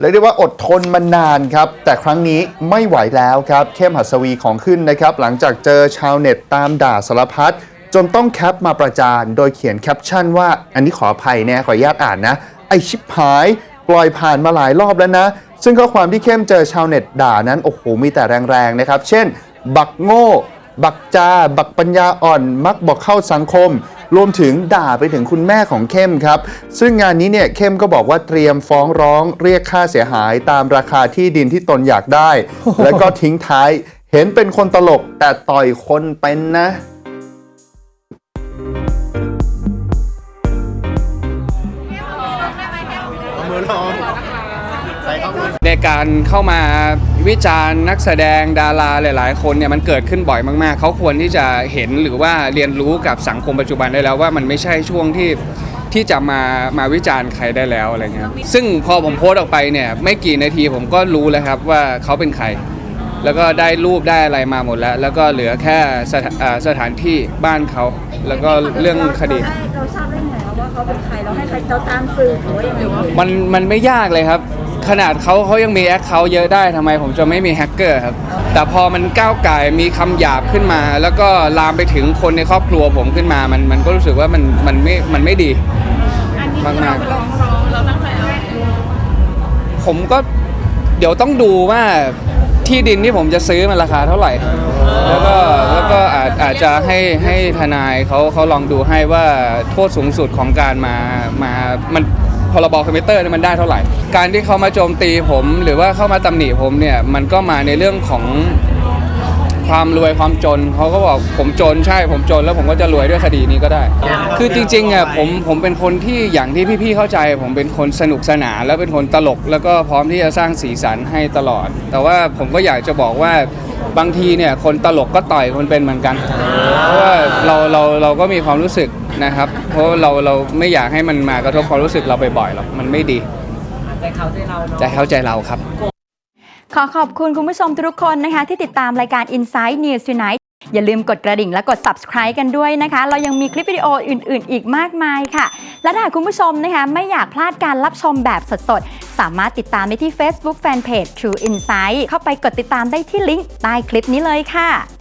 เรียกได้ว่าอดทนมานานครับ แต่ครั้งนี้ไม่ไหวแล้วครับ เข้มหัสวีของขึ้นนะครับ หลังจากเจอชาวเน็ตตามด่าสารพัดจนต้องแคปมาประจานโดยเขียนแคปชั่นว่า อันนี้ขออภัยนะขออนุญาตอ่านนะ ไอชิบหาย ปล่อยผ่านมาหลายรอบแล้วนะ ซึ่งข้อความที่เข้มเจอชาวเน็ตด่านั้น โอ้โห มีแต่แรงๆนะครับ เช่น บักโง่ บักจา บักปัญญาอ่อน มักบอกเข้าสังคม รวมถึงด่าไปถึงคุณแม่ของเข้มครับ ซึ่งงานนี้เนี่ยเข้มก็บอกว่าเตรียมฟ้องร้องเรียกค่าเสียหายตามราคาที่ดินที่ตนอยากได้ แล้วก็ทิ้งท้ายเห็นเป็นคนตลกแต่ต่อยคนเป็นนะ ในการเข้ามาวิจารณ์นักแสดงดาราหลาย ๆ คนเนี่ยมันเกิดขึ้นบ่อยมาก ๆ เขาควรที่จะเห็นหรือว่าเรียนรู้กับสังคมปัจจุบันได้แล้วว่ามันไม่ใช่ช่วงที่ที่จะมามาวิจารณ์ใครได้แล้วอะไรเงี้ยซึ่งพอผมโพสต์ออกไปเนี่ยไม่กี่นาทีผมก็รู้แล้วครับว่าเขาเป็นใคร แล้วก็ได้รูปได้อะไรมาหมดแล้ว แล้วก็เหลือแค่สถาอ่าสถานที่บ้านเขา แล้วก็เรื่องคดี เราทราบได้ไงว่าเขาเป็นใครเราให้ใครเราตามสื่อหรือว่ายังไงมันมันไม่ยากเลยครับ ขนาดเขาเขายังมีแอคเคาท์เยอะได้ทำไมผมจะไม่มีแฮกเกอร์ครับ แต่พอมันก้าวไก่ายมีคำหยาบขึ้นมา แล้วก็ลามไปถึงคนในครอบครัวผมขึ้นมามันมันก็รู้สึกว่ามันมันไม่มันไม่ดีมากมากผมก็เดี๋ยวต้องดูว่าที่ดินที่ผมจะซื้อมันราคาเท่าไหร่ แล้วก็แล้วก็อาจอาจจะให้ให้ทนายเขาเขาลองดูให้ว่าโทษสูงสุดของการมามามัน พรบคอมพิวเตอร์เนี่ยมันได้เท่าไหร่ การที่เขามาโจมตีผม หรือว่าเข้ามาตำหนิผมเนี่ยมันก็มาในเรื่องของความรวยความจนเขาก็บอกผมจนใช่ผมจนแล้วผมก็จะรวยด้วยคดีนี้ก็ได้ คือจริงๆอะผมผมเป็นคนที่อย่างที่พี่ๆเข้าใจ ผมเป็นคนสนุกสนานแล้วเป็นคนตลก แล้วก็พร้อมที่จะสร้างสีสันให้ตลอด แต่ว่าผมก็อยากจะบอกว่าบางทีเนี่ยคนตลกก็ต่อยคนเป็นเหมือนกันเพราะว่าเราเราเราก็มีความรู้สึก นะครับเพราะเราเราไม่อยากให้มันมากระทบความรู้สึกเราบ่อยๆหรอกมันไม่ดีใจเขาใจเราใจเขาใจเราครับ ขอขอบคุณคุณผู้ชมทุกคนนะคะ ที่ติดตามรายการ Inside News Tonight อย่าลืมกดกระดิ่งและกด subscribe กันด้วยนะคะ เรายังมีคลิปวิดีโออื่น ๆ อีกมากมายค่ะ และถ้าหากคุณผู้ชมนะคะ ไม่อยากพลาดการรับชมแบบสด ๆ สามารถติดตามได้ที่ Facebook Fanpage True Insight เข้าไปกดติดตามได้ที่ลิงก์ใต้คลิปนี้เลยค่ะ